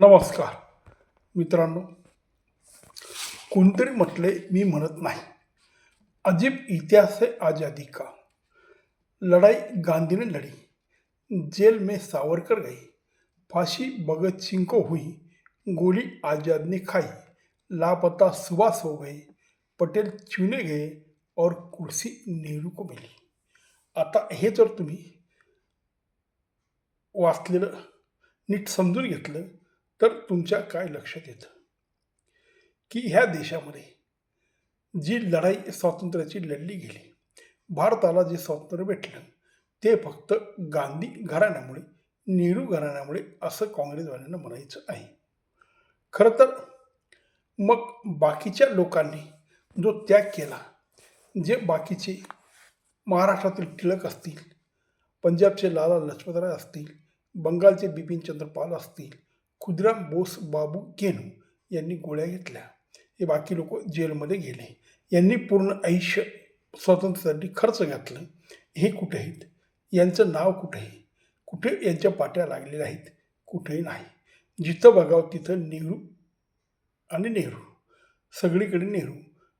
नमस्कार. मित्रांनो कोणतरी म्हटले मी म्हणत नाही. अजीब इतिहास है आज़ादी का? लड़ाई गांधी ने लड़ी जेल में सावरकर गई. फांसी भगत सिंह को हुई. गोली आज़ाद ने खाई. लापता सुभाष हो गए पटेल चुने गए और कुर्सी नेहरू को मिली. आता हे जर तुम्ही वाचलेलं नीट समजून घेतलं तर तुमच्या काय लक्षात येतं? की ह्या देशामध्ये जी लढाई स्वातंत्र्याची लढली गेली भारताला जे स्वातंत्र्य भेटलं ते फक्त गांधी घराण्यामुळे नेहरू घराण्यामुळे असं काँग्रेसवाल्यांना म्हणायचं आहे. खरं तर मग बाकीच्या लोकांनी जो त्याग केला जे बाकीचे महाराष्ट्रातील टिळक असतील पंजाबचे लाला लजपतराय असतील बंगालचे बिपिन चंद्रपाल असतील खुदराम बोस बाबू गेनू यांनी गोळ्या घेतल्या. हे बाकी लोक जेलमध्ये गेले. यांनी पूर्ण आयुष्य स्वातंत्र्यासाठी खर्च घातलं. हे कुठे आहेत? यांचं नाव कुठे आहे? कुठे यांच्या पाट्या लागलेल्या आहेत? कुठेही नाही. जिथं बघावं तिथं नेहरू आणि नेहरू. सगळीकडे नेहरू.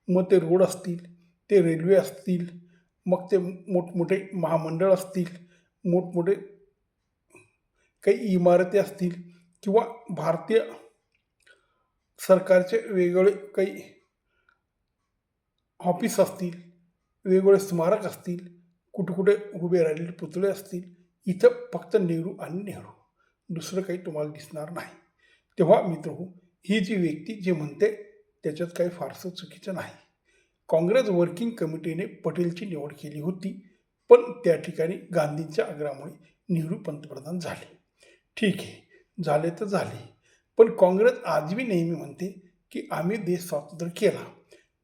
मग ते रोड असतील ते रेल्वे असतील मग ते मोठमोठे महामंडळ असतील मोठमोठे काही इमारती असतील किंवा भारतीय सरकारचे वेगवेगळे काही ऑफिस असतील वेगवेगळे स्मारक असतील कुठे कुठे उभे राहिलेले पुतळे असतील इथं फक्त नेहरू आणि नेहरू. दुसरं काही तुम्हाला दिसणार नाही. तेव्हा मित्र हो ही जी व्यक्ती जे म्हणते त्याच्यात काही फारसं चुकीचं नाही. काँग्रेस वर्किंग कमिटीने पटेलची निवड केली होती पण त्या ठिकाणी गांधींच्या आग्रहामुळे नेहरू पंतप्रधान झाले. ठीक आहे. झाले तर झाले. पण काँग्रेस आजही नेहमी म्हणते की आम्ही देश स्वातंत्र्य केला.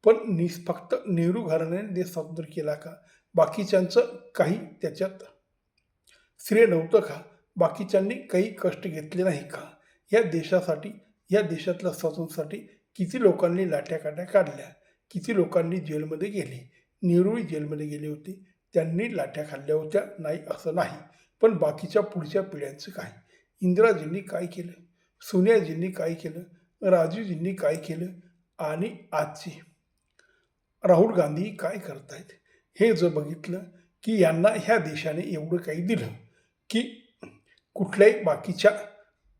पण निस फक्त नेहरू घराण्याने देश स्वातंत्र्य केला का? बाकीच्यांचं काही त्याच्यात श्रेय नव्हतं का? बाकीच्यांनी काही कष्ट घेतले नाही का? या देशासाठी या देशातल्या स्वातंत्र्यासाठी किती लोकांनी लाट्याकाट्या काढल्या? किती लोकांनी जेलमध्ये गेले? नेहरूही जेलमध्ये गेले होते. त्यांनी लाट्या खाल्ल्या होत्या. नाही असं नाही. पण बाकीच्या पुढच्या पिढ्यांचं काय इंदिराजींनी काय केलं? सोनियाजींनी काय केलं? राजीवजींनी काय केलं? आणि आजचे राहुल गांधी काय करतायत? हे जर बघितलं की यांना ह्या देशाने एवढं काही दिलं की कुठल्याही बाकीच्या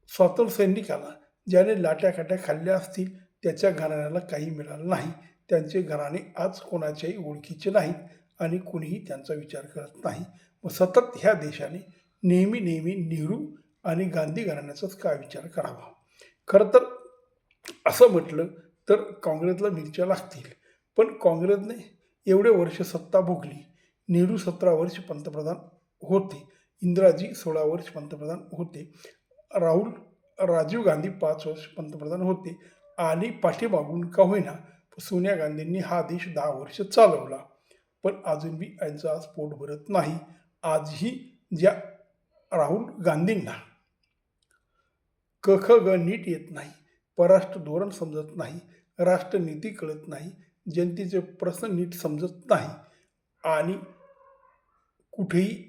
स्वातंत्र्य सैनिकाला ज्याने लाट्या काट्या खाल्ल्या असतील त्याच्या घराण्याला काही मिळालं नाही. त्यांचे घराणे आज कोणाच्याही ओळखीचे नाहीत आणि कोणीही त्यांचा विचार करत नाही. व सतत ह्या देशाने नेहमी नेहमी नेहरू आणि गांधी घराण्याचाच काय विचार करावा? खरं तर असं म्हटलं तर काँग्रेसला मिरच्या लागतील. पण काँग्रेसने एवढे वर्ष सत्ता भोगली. नेहरू सतरा वर्ष पंतप्रधान होते. इंदिराजी सोळा वर्ष पंतप्रधान होते. राहुल राजीव गांधी पाच वर्ष पंतप्रधान होते. आणि पाठीमागून का होईना सोनिया गांधींनी हा देश दहा वर्ष चालवला. पण अजून बी यांचं आज पोट भरत नाही. आजही ज्या राहुल गांधींना कख ख ग नीट येत नाही परराष्ट्र धोरण समजत नाही राष्ट्रनीती कळत नाही जनतेचे प्रश्न नीट समजत नाही आणि कुठेही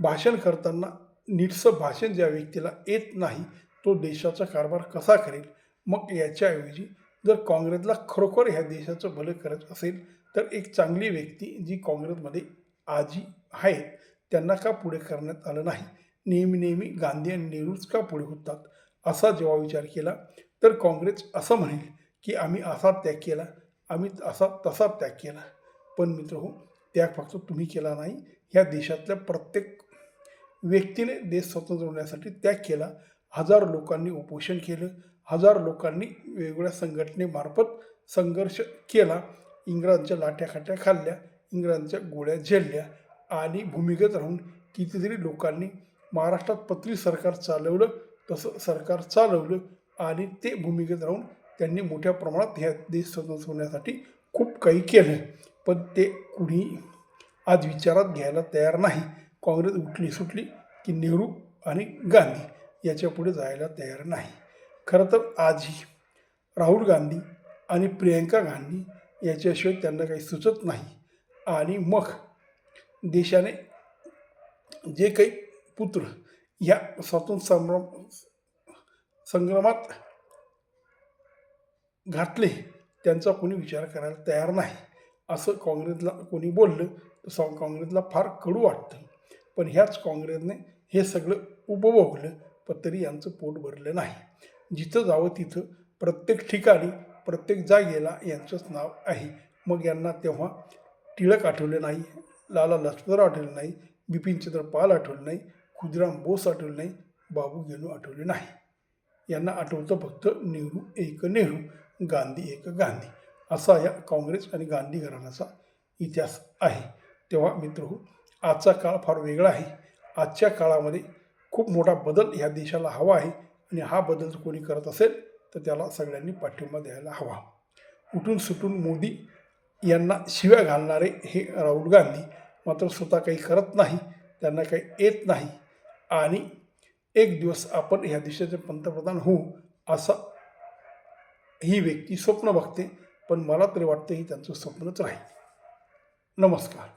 भाषण करताना नीटसं भाषण ज्या व्यक्तीला येत नाही तो देशाचा कारभार कसा करेल? मग याच्याऐवजी जर काँग्रेसला खरोखर ह्या देशाचं भलं करत असेल तर एक चांगली व्यक्ती जी काँग्रेसमध्ये आजी आहेत त्यांना का पुढे करण्यात आलं नाही? नेहमी नेहमी गांधी आणि नेहरूच का पुढे होतात? असा जेव्हा विचार केला तर काँग्रेस असं म्हणेल की आम्ही असा त्याग केला आम्ही असा तसा त्याग केला. पण मित्र हो त्याग फक्त तुम्ही केला नाही. ह्या देशातल्या प्रत्येक व्यक्तीने देश स्वतंत्र होण्यासाठी त्याग केला. हजार लोकांनी उपोषण केलं हजार लोकांनी वेगवेगळ्या संघटनेमार्फत संघर्ष केला. इंग्रजांच्या लाट्या खाट्या खाल्ल्या इंग्रजांच्या गोळ्या झेलल्या आणि भूमिगत राहून कितीतरी लोकांनी महाराष्ट्रात पत्री सरकार चालवलं तसं सरकार चालवलं आणि ते भूमिकेत राहून त्यांनी मोठ्या प्रमाणात ह्या देश स्वतंत्र होण्यासाठी खूप काही केलं पण ते कुणी आज विचारात घ्यायला तयार नाही. काँग्रेस उठली सुटली की नेहरू आणि गांधी याच्यापुढे जायला तयार नाही. खरं तर आजही राहुल गांधी आणि प्रियंका गांधी याच्याशिवाय त्यांना काही सुचत नाही. आणि मग देशाने जे काही पुत्र या स्वातंत्र्य संभ्रम संग्रामात घातले त्यांचा कोणी विचार करायला तयार नाही. असं काँग्रेसला कोणी बोललं तर काँग्रेसला फार कडू वाटतं. पण ह्याच काँग्रेसने हे सगळं उपभोगलं पण तरी यांचं पोट भरलं नाही. जिथं जावं तिथं प्रत्येक ठिकाणी प्रत्येक जागेला यांचंच नाव आहे. मग यांना तेव्हा टिळक आठवले नाही लाला लजपतराव आठवले नाही बिपिनचंद्र पाल आठवले नाही खुदराम बोस आठवले नाही बाबू गेनू आठवले नाही. यांना आठवतं फक्त नेहरू एक नेहरू गांधी एक गांधी. असा या काँग्रेस आणि गांधी घराण्याचा इतिहास आहे. तेव्हा मित्र हो आजचा काळ फार वेगळा आहे. आजच्या काळामध्ये खूप मोठा बदल ह्या देशाला हवा आहे आणि हा बदल जर कोणी करत असेल तर त्याला सगळ्यांनी पाठिंबा द्यायला हवा. उठून सुटून मोदी यांना शिव्या घालणारे हे राहुल गांधी मात्र स्वतः काही करत नाही त्यांना काही येत नाही. आणि एक दिवस आपण ह्या देशाचे पंतप्रधान होऊ असा ही व्यक्ती स्वप्न बघते पण मला तरी वाटतं ही त्यांचं स्वप्नच राहील. नमस्कार.